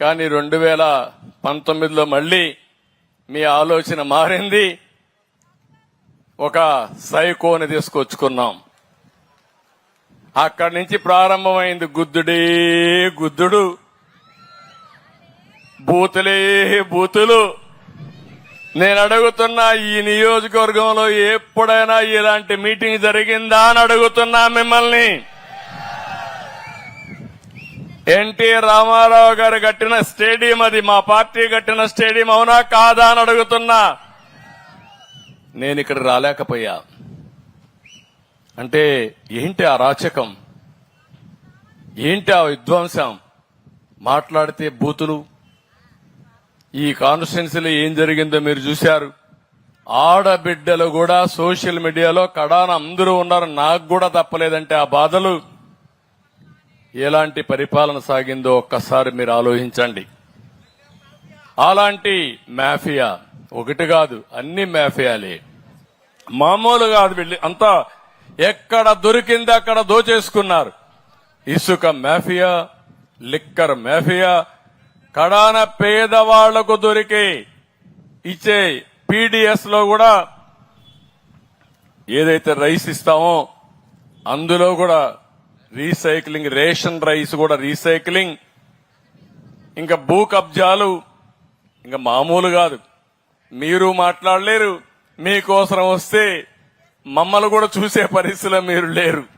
కానీ రెండు వేల పంతొమ్మిదిలో మళ్ళీ మీ ఆలోచన మారింది. ఒక సైకోని తీసుకొచ్చుకున్నాం. అక్కడి నుంచి ప్రారంభమైంది గుద్దుడే గుద్దుడు. బూతులే బూతులు. నేను అడుగుతున్నా ఈ నియోజకవర్గంలో ఎప్పుడైనా ఇలాంటి మీటింగ్ జరిగిందా అని అడుగుతున్నా మిమ్మల్ని. ఎన్టీ రామారావు గారు కట్టిన స్టేడియం అది. మా పార్టీ కట్టిన స్టేడియం అవునా కాదా అని అడుగుతున్నా. నేను ఇక్కడ రాలేకపోయా. అంటే ఏంటి ఆ రాచకం? ఏంటి ఆ విధ్వంసం? మాట్లాడితే బూతులు. ఈ కాన్స్టిట్యున్సీలో ఏం జరిగిందో మీరు చూశారు. ఆడబిడ్డలు కూడా సోషల్ మీడియాలో కడాన అందరూ ఉన్నారు. నాకు కూడా తప్పలేదంటే ఆ బాధలు. ఎలాంటి పరిపాలన సాగిందో ఒక్కసారి మీరు ఆలోచించండి. అలాంటి మాఫియా ఒకటి కాదు అన్ని మాఫియాలే. మామూలు కాదు వెళ్ళి. అంతా ఎక్కడ దొరికింది అక్కడ దోచేసుకున్నారు. ఇసుక మాఫియా లిక్కర్ మాఫియా కడాన పేదవాళ్ళకు దొరికే ఇచ్చే పీడిఎస్లో కూడా ఏదైతే రైస్ ఇస్తామో అందులో కూడా రీసైక్లింగ్ రేషన్ రైస్ కూడా రీసైక్లింగ్ ఇంకా భూ కబ్జాలు ఇంకా మామూలు కాదు. మీరు మాట్లాడలేరు. మీకోసం వస్తే మమ్మల్ని కూడా చూసే పరిస్థితిలో మీరు లేరు.